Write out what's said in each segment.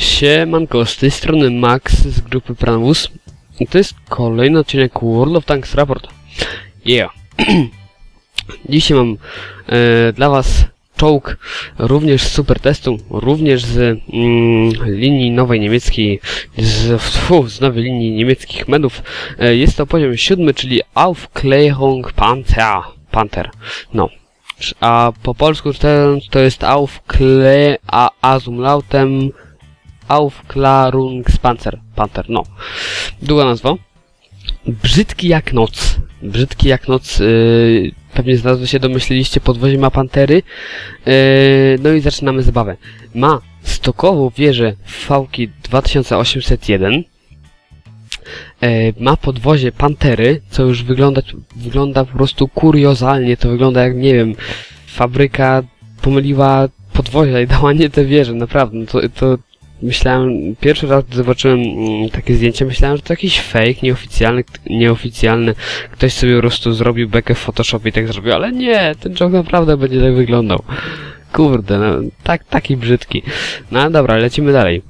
Siemanko, z tej strony Max z grupy Pranus i to jest kolejny odcinek World of Tanks Rapport. Yeah. Dzisiaj mam e, dla was czołg również z super testu, również z mm, linii nowej niemieckiej, z, z nowej linii niemieckich medów. E, jest to poziom siódmy, czyli Aufklärung Panther. Panther. No. A po polsku to, jest Aufklä... A, Azumlautem... Aufklärungspanzer. Panther, no. Długa nazwa. Brzydki jak noc. Brzydki jak noc. Yy, pewnie z nazwy się domyśliliście, podwozie ma pantery. Yy, no i zaczynamy zabawę. Ma stokową wieżę Fałki 2801. Yy, ma podwozie pantery, co już wygląda, wygląda po prostu kuriozalnie. To wygląda jak, nie wiem, fabryka pomyliła podwozia i dała nie te wieże, naprawdę. No to, to myślałem, pierwszy raz gdy zobaczyłem mm, takie zdjęcie, myślałem, że to jakiś fake, nieoficjalny, nieoficjalny. Ktoś sobie po prostu zrobił bekę w Photoshopie i tak zrobił, ale nie, ten czołg naprawdę będzie tak wyglądał. Kurde, no, tak, taki brzydki. No ale dobra, lecimy dalej.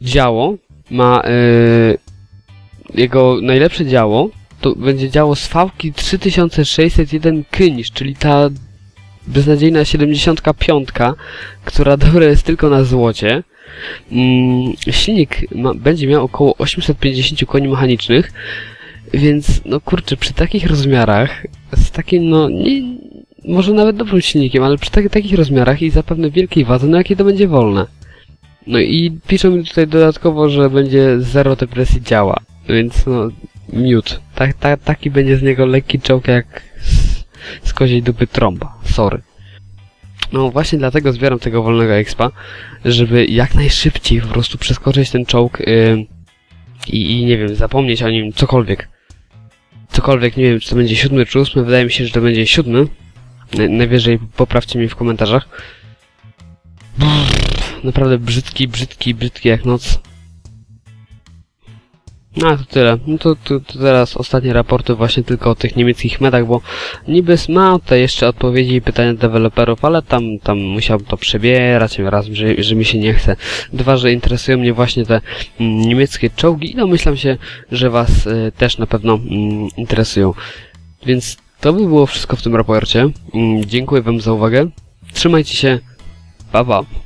Działo ma, yy, jego najlepsze działo to będzie działo z fałki 3601 Kynisz, czyli ta beznadziejna 75, która dobra jest tylko na złocie. Mm, silnik ma, będzie miał około 850 koni mechanicznych, więc no kurczę, przy takich rozmiarach, z takim no, nie, może nawet dobrym silnikiem, ale przy tak, takich rozmiarach i zapewne wielkiej wadze, no jakie to będzie wolne. No i piszą mi tutaj dodatkowo, że będzie zero depresji działa, więc no, miód. Tak, tak, taki będzie z niego lekki czołg jak z, z koziej dupy trąba. Sorry. No właśnie dlatego zbieram tego wolnego expa, żeby jak najszybciej po prostu przeskoczyć ten czołg yy, i, i nie wiem, zapomnieć o nim cokolwiek. Cokolwiek, nie wiem, czy to będzie siódmy czy ósmy, wydaje mi się, że to będzie siódmy. Na- Najwyżej poprawcie mnie w komentarzach. Brrr, naprawdę brzydki, brzydki, brzydki jak noc. No to tyle. No to, to, to teraz ostatnie raporty właśnie tylko o tych niemieckich medach, bo niby ma te jeszcze odpowiedzi i pytania deweloperów, ale tam, tam musiałbym to przebierać, raz, że, że mi się nie chce. Dwa, że interesują mnie właśnie te mm, niemieckie czołgi i domyślam się, że was y, też na pewno mm, interesują. Więc to by było wszystko w tym raporcie. Mm, dziękuję wam za uwagę. Trzymajcie się. Pa, pa.